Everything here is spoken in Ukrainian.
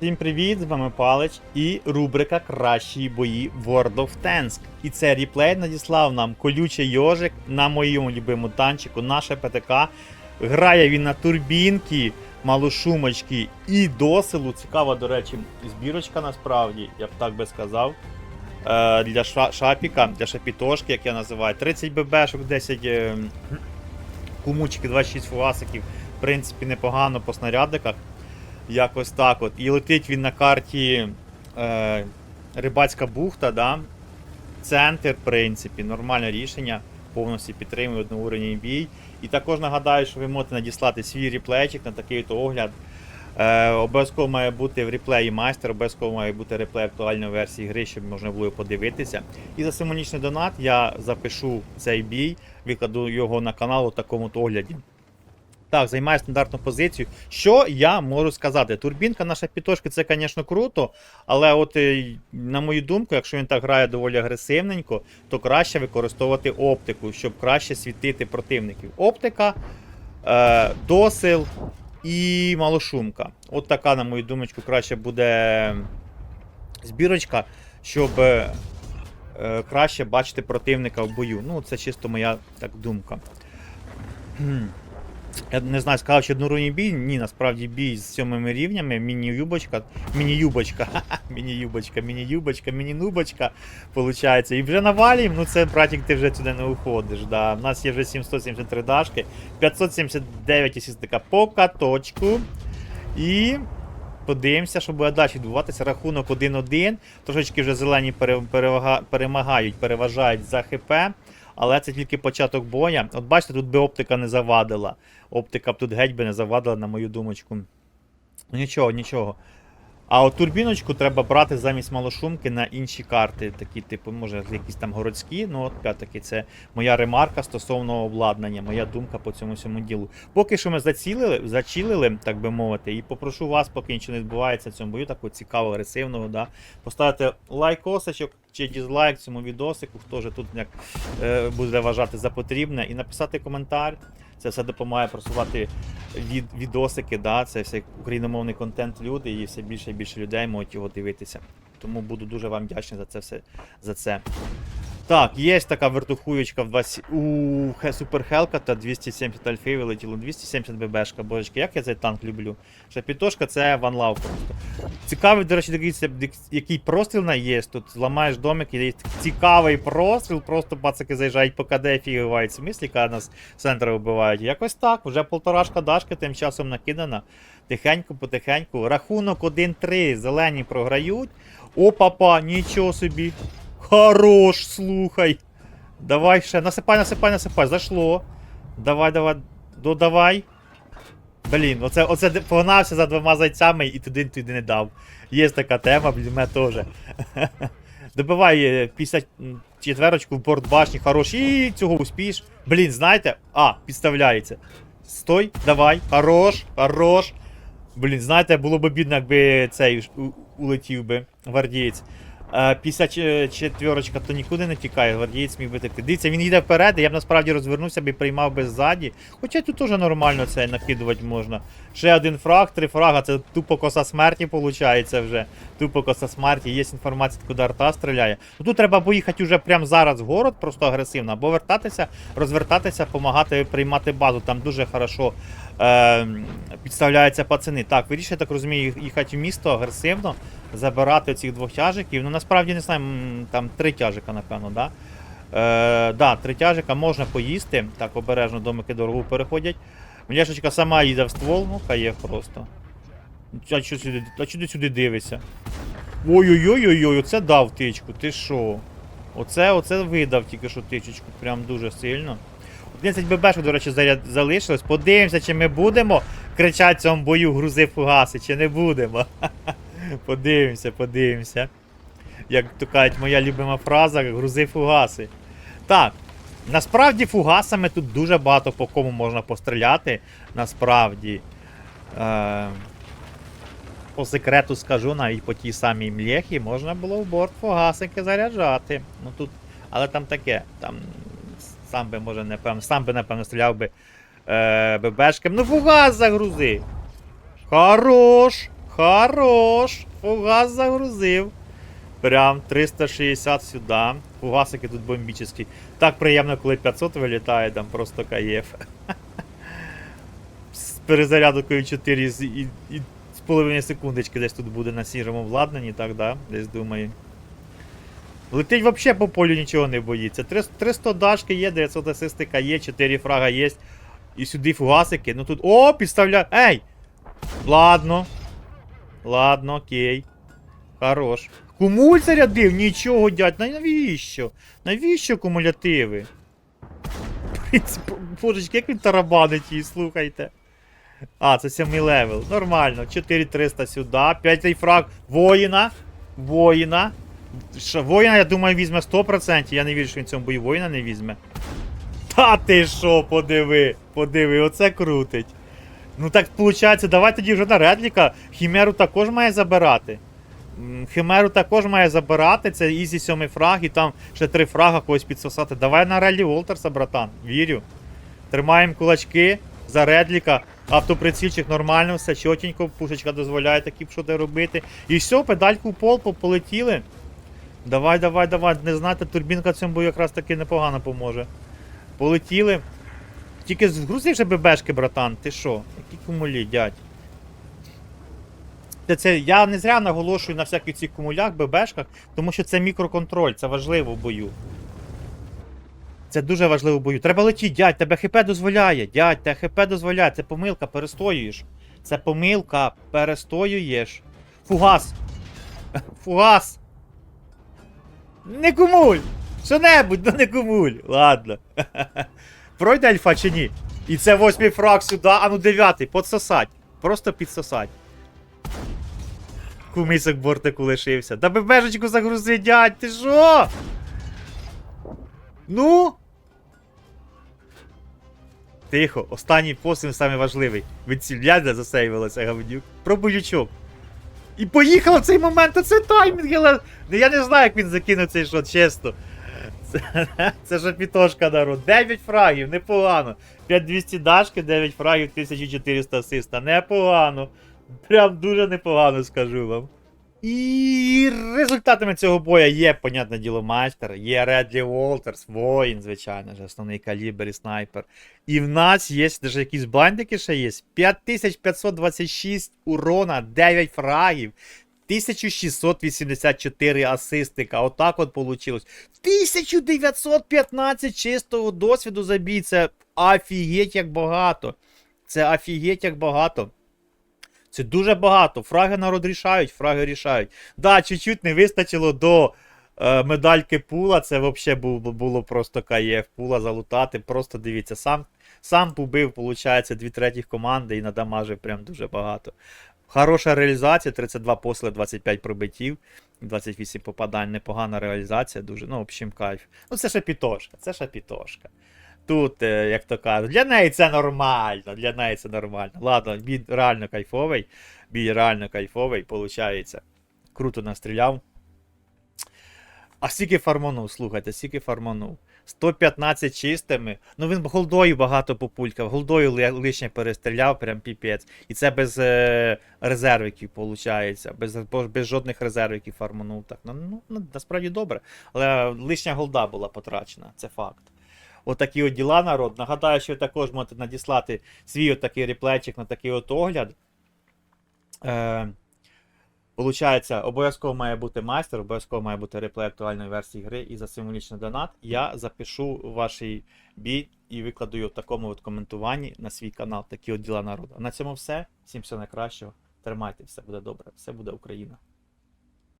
Всім привіт, з вами Палич і рубрика Кращі бої World of Tanks. І це реплей надіслав нам колючий йожик на моєму любимому танчику, наше ПТК. Грає він на турбінки, малошумочки і досилу. Цікава, до речі, збірочка насправді, я б так би сказав. Е, для ша- шапіка, для шапітошки, як я називаю. 30 ББшок, 10 е, кумучки, 26 фугасиків. В принципі, непогано по снарядиках. Якось так от. І летить він на карті е, Рибацька бухта, да? Центр, в принципі, нормальне рішення. Повністю підтримує одноуровневий бій. І також нагадаю, що ви можете надіслати свій реплейчик на такий то огляд. Е, обов'язково має бути в реплеї майстер, обов'язково має бути реплей актуальної версії гри, щоб можна було подивитися. І за символічний донат я запишу цей бій, викладу його на канал у такому то огляді. Так, займає стандартну позицію. Що я можу сказати? Турбінка наша пітошки це, звісно, круто, але от, е, на мою думку, якщо він так грає доволі агресивненько, то краще використовувати оптику, щоб краще світити противників. Оптика, е, досил і малошумка. От така, на мою думочку, краще буде збірочка, щоб е, е, краще бачити противника в бою. Ну, це чисто моя так думка. Я не знаю, сказав, чи одноруний бій. Ні, насправді бій з сьомими рівнями, міні-юбочка, міні-юбочка, міні-юбочка, міні-юбочка, міні-нубочка, виходить. І вже навалюємо, ну це, братик, ти вже сюди не уходиш. Да. У нас є вже 773 дашки, 579 асістика по каточку. І подивимося, що буде далі відбуватися. Рахунок 1-1. Трошечки вже зелені перемагають, переважають за ХП. Але це тільки початок боя. От бачите, тут би оптика не завадила. Оптика б тут геть би не завадила, на мою думочку. Нічого, нічого. А от турбіночку треба брати замість малошумки на інші карти, такі, типу, може, якісь там городські. Ну, от опять-таки, це моя ремарка стосовно обладнання, моя думка по цьому всьому ділу. Поки що ми зацілили, зачілили, так би мовити, і попрошу вас, поки нічого не відбувається в цьому бою, такого цікавого, агресивного, да, поставити лайкосочок чи дізлайк цьому відосику, хто вже тут як е, буде вважати за потрібне, і написати коментар. Це все допомагає просувати від, відосики, да, це все україномовний контент люди, і все більше і більше людей можуть його дивитися. Тому буду дуже вам вдячний за це все. За це. Так, є така вертухуєчка в 20... у Супер Хелката 270 альфи вилетіло, 270 ББшка, божечки, як я цей танк люблю. Шапітошка це Ван Лав просто. Цікавий, до речі, дивіться, який простріл на є. Тут зламаєш домик і є цікавий простріл, просто пацаки заїжджають по КД і фігувають. В смислі, коли нас з вбивають. Якось так, вже полторашка дашки тим часом накидана. Тихенько, потихеньку. Рахунок 1-3. Зелені програють. О, папа, нічого собі. Хорош, слухай. Давай ще. Насипай, насипай, насипай. Зашло. Давай, давай. Додавай. Блін, оце, оце погнався за двома зайцями і туди туди не дав. Є така тема, блін, мене теж. Добивай е, 54 в борт башні, хорош. І цього успієш. Блін, знаєте? А, підставляється. Стой, давай, хорош, хорош. Блін, знаєте, було б бідно, якби цей улетів би гвардієць. Е, 54 то нікуди не тікає, гвардієць міг би так. Дивіться, він їде вперед, я б насправді розвернувся б і приймав би ззаді. Хоча тут теж нормально це накидувати можна. Ще один фраг, три фрага, це тупо коса смерті виходить вже. Тупо коса смерті, є інформація, куди арта стріляє. Ну тут треба поїхати вже прямо зараз в город, просто агресивно, або вертатися, розвертатися, допомагати приймати базу. Там дуже хорошо е, підставляються пацани. Так, вирішує, так розумію, їхати в місто агресивно, забирати цих двох тяжиків. Ну насправді не знаю, там три тяжика, напевно, да? Е, да, три тяжика можна поїсти. Так, обережно домики дорогу переходять. Мляшечка сама їде в ствол, ну кає просто. А що сюди, а чого сюди дивишся? Ой-ой-ой-ой, оце дав тичку, ти що? Оце, оце видав тільки що тичечку, прям дуже сильно. 11 ББшок, до речі, заряд залишилось. Подивимося, чи ми будемо кричати цьому бою грузи фугаси, чи не будемо. Подивимося, подивимося. Як то кажуть, моя любима фраза грузи фугаси. Так, насправді фугасами тут дуже багато по кому можна постріляти. Насправді. Е- по секрету скажу, навіть по тій самій млєхі можна було в борт фугасики заряджати. Ну тут, але там таке, там сам би, може, напевно, сам би, напевно, стріляв би е, ББшком. Ну фугас загрузи. Хорош! Хорош! Фугас загрузив. Прям 360 сюди. Фугасики тут бомбічні. Так приємно, коли 500 вилітає, там просто кайф. З перезарядкою 4 з- і, і з половини секундочки десь тут буде на сірому владнанні, так, да? Десь думаю. Летить вообще по полю нічого не боїться. 300 300 дашки є, 900 асистика є, 4 фрага є. І сюди фугасики. Ну тут. О, підставляю. Ей! Ладно. Ладно, окей. Хорош. Кумуль зарядив? Нічого, дядь, навіщо? Навіщо кумулятиви? Божечки, як він тарабанить її, слухайте. А, це сьомий левел. Нормально. 4300 сюди. 5 фраг. Воїна. Воїна. Що, воїна, я думаю, візьме 100%. Я не вірю, що він цьому бою воїна не візьме. Та ти що, подиви, подиви, оце крутить. Ну так виходить, давай тоді вже на Редліка. Хімеру також має забирати. Химеру також має забирати, це ізі сьомий фраг, і там ще три фрага когось підсосати. Давай на Редлі Волтерса, братан, вірю. Тримаємо кулачки за Редліка. Автоприцільчик нормально, все чотенько, пушечка дозволяє такі що робити. І все, педальку в пол, полетіли. Давай, давай, давай. Не знати, турбінка цьому бою якраз таки непогано поможе. Полетіли. Тільки згрузи вже ББшки, братан. Ти що? Які кумулі, дядь? Це, я не зря наголошую на всяких цих кумулях, ББшках, тому що це мікроконтроль, це важливо в бою. Це дуже важливо в бою. Треба летіти, дядь, тебе ХП дозволяє. Дядь, тебе ХП дозволяє. Це помилка, перестоюєш. Це помилка, перестоюєш. Фугас. Фугас. Не кумуль! Що-небудь, ну не кумуль. Ладно. Пройде альфа чи ні? І це восьмий фраг сюди, а ну дев'ятий, подсосать. Просто підсосать. Кумисок бортику лишився. Да бебежечку загрузи, дядь, ти що? Ну? Тихо, останній постріл самий важливий. Від сільяда засейвилося, гавнюк. Пробуючок. І поїхав в цей момент, а це таймінг, але... Ну, Я не знаю, як він закинув цей шот, чесно. Це, це ж пітошка народ. 9 фрагів, непогано. 5200 дашки, 9 фрагів, 1400 асиста. Непогано. Прям дуже непогано, скажу вам. І результатами цього боя є, понятне діло, майстер, є Редлі Волтерс, воїн, звичайно ж, основний калібр і снайпер. І в нас є даже якісь блайндики ще є. 5526 урона, 9 фрагів. 1684 асистика. Отак от получилось. 1915 чистого досвіду забій. Це офігеть як багато. Це офігеть як багато. Це дуже багато. Фраги народ рішають, фраги рішають. Да, чуть-чуть не вистачило до е, медальки пула. Це взагалі було, було просто каєф. Пула залутати. Просто дивіться, сам сам побив, виходить, дві третіх команди і надамажив прям дуже багато. Хороша реалізація, 32 посили, 25 пробиттів, 28 попадань, непогана реалізація, дуже, ну, в общем, кайф. Ну, це ще пітошка, це ще пітошка. Тут, е, як то кажуть, для неї це нормально, для неї це нормально. Ладно, бій реально кайфовий, бій реально кайфовий, виходить. Круто настріляв. А скільки фарманув, слухайте, скільки фарманув. 115 чистими. Ну він голдою багато популькав, голдою ли- лишнє перестріляв, прям піпець. І це без е, резервиків, виходить. Без, без жодних резервиків фарманув. Так. Ну, ну, насправді добре. Але лишня голда була потрачена, це факт. Отакі от діла, народ. Нагадаю, що ви також можете надіслати свій отакий реплейчик на такий от огляд. Е, Получається, обов'язково має бути майстер, обов'язково має бути реплей актуальної версії гри і за символічний донат. Я запишу ваш бій і викладу його в такому от коментуванні на свій канал. Такі от діла народу. А на цьому все. Всім всього найкращого. Тримайте, все буде добре, все буде Україна.